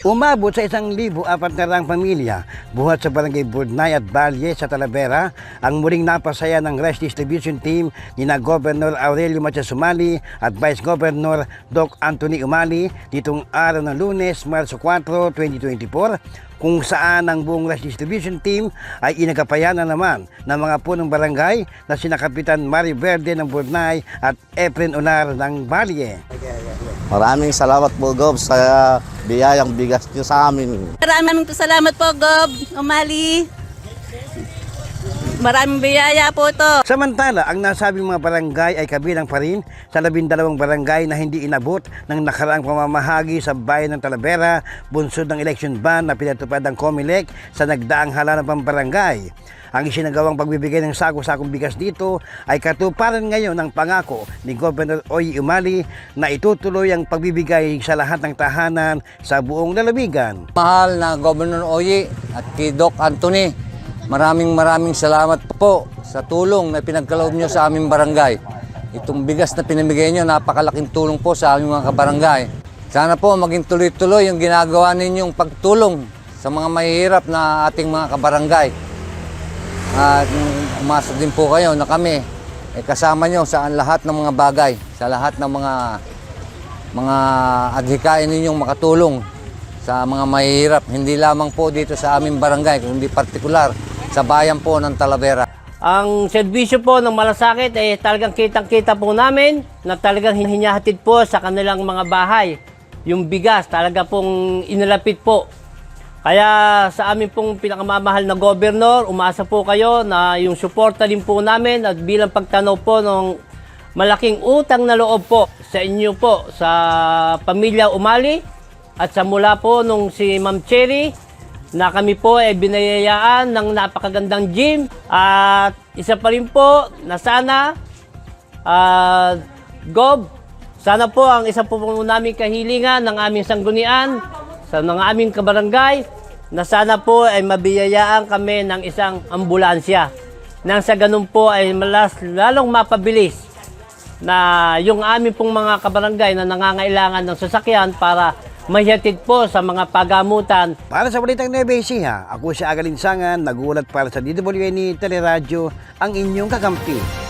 Umabot sa isang libo apat na rang pamilya buhat sa barangay Burnay at Balye sa Talavera ang muling napasaya ng rice distribution team ni na Governor Aurelio Matias Umali at Vice Governor Doc Anthony Umali ditong araw ng lunes, Marso 4, 2024 kung saan ang buong rice distribution team ay inagapayan na naman ng mga punong barangay na sina Kapitan Mari Verde ng Burnay at Efren Unar ng Balye. Maraming salamat po, Gob, sa biyayang bigas niyo sa amin. Maraming salamat po, Gob. Umali. Maraming biyaya po to. Samantala, ang nasabing mga barangay ay kabilang pa rin sa labindalawang barangay na hindi inabot ng nakaraang pamamahagi sa bayan ng Talavera, bunsod ng election ban na pinatupad ng COMELEC sa nagdaang halalan ng barangay. Ang isinagawang pagbibigay ng sako-sakong bigas dito ay katuparan ngayon ng pangako ni Governor Oy Umali na itutuloy ang pagbibigay sa lahat ng tahanan sa buong lalawigan. Mahal na Governor Oyi at kay Doc Anthony, maraming maraming salamat po sa tulong na pinagkaloob nyo sa aming barangay. Itong bigas na pinamigay nyo, napakalaking tulong po sa aming mga kabarangay. Sana po maging tuloy-tuloy yung ginagawa ninyong pagtulong sa mga mahihirap na ating mga kabarangay. At umasa din po kayo na kami eh, kasama nyo sa lahat ng mga bagay, sa lahat ng mga mga adhikain ninyong makatulong sa mga mahihirap, hindi lamang po dito sa aming barangay, kundi partikular sa bayan po ng Talavera. Ang serbisyo po ng malasakit ay talagang kitang-kita po namin na talagang hinihatid po sa kanilang mga bahay. Yung bigas talaga pong inilapit po. Kaya sa amin pong pinakamamahal na gobernur, umasa po kayo na yung suporta din po namin at bilang pagtanaw po ng malaking utang na loob po sa inyo po sa pamilya Umali at sa mula po nung si Ma'am Cherry na kami po ay binayayaan ng napakagandang gym. At isa pa rin po na sana ah, Gob, sana po ang isa po po namin kahilingan ng aming sanggunian sa ng aming kabarangay na sana po ay mabiyayaan kami ng isang ambulansya. Nang sa ganun po ay malas, lalong mapabilis na yung aming pong mga kabarangay na nangangailangan ng sasakyan para mahihatid po sa mga pagamutan Para sa Balitang Nueva Ecija, ako si Agalinsangan, nagulat para sa DWN Teleradyo, ang inyong kakampi.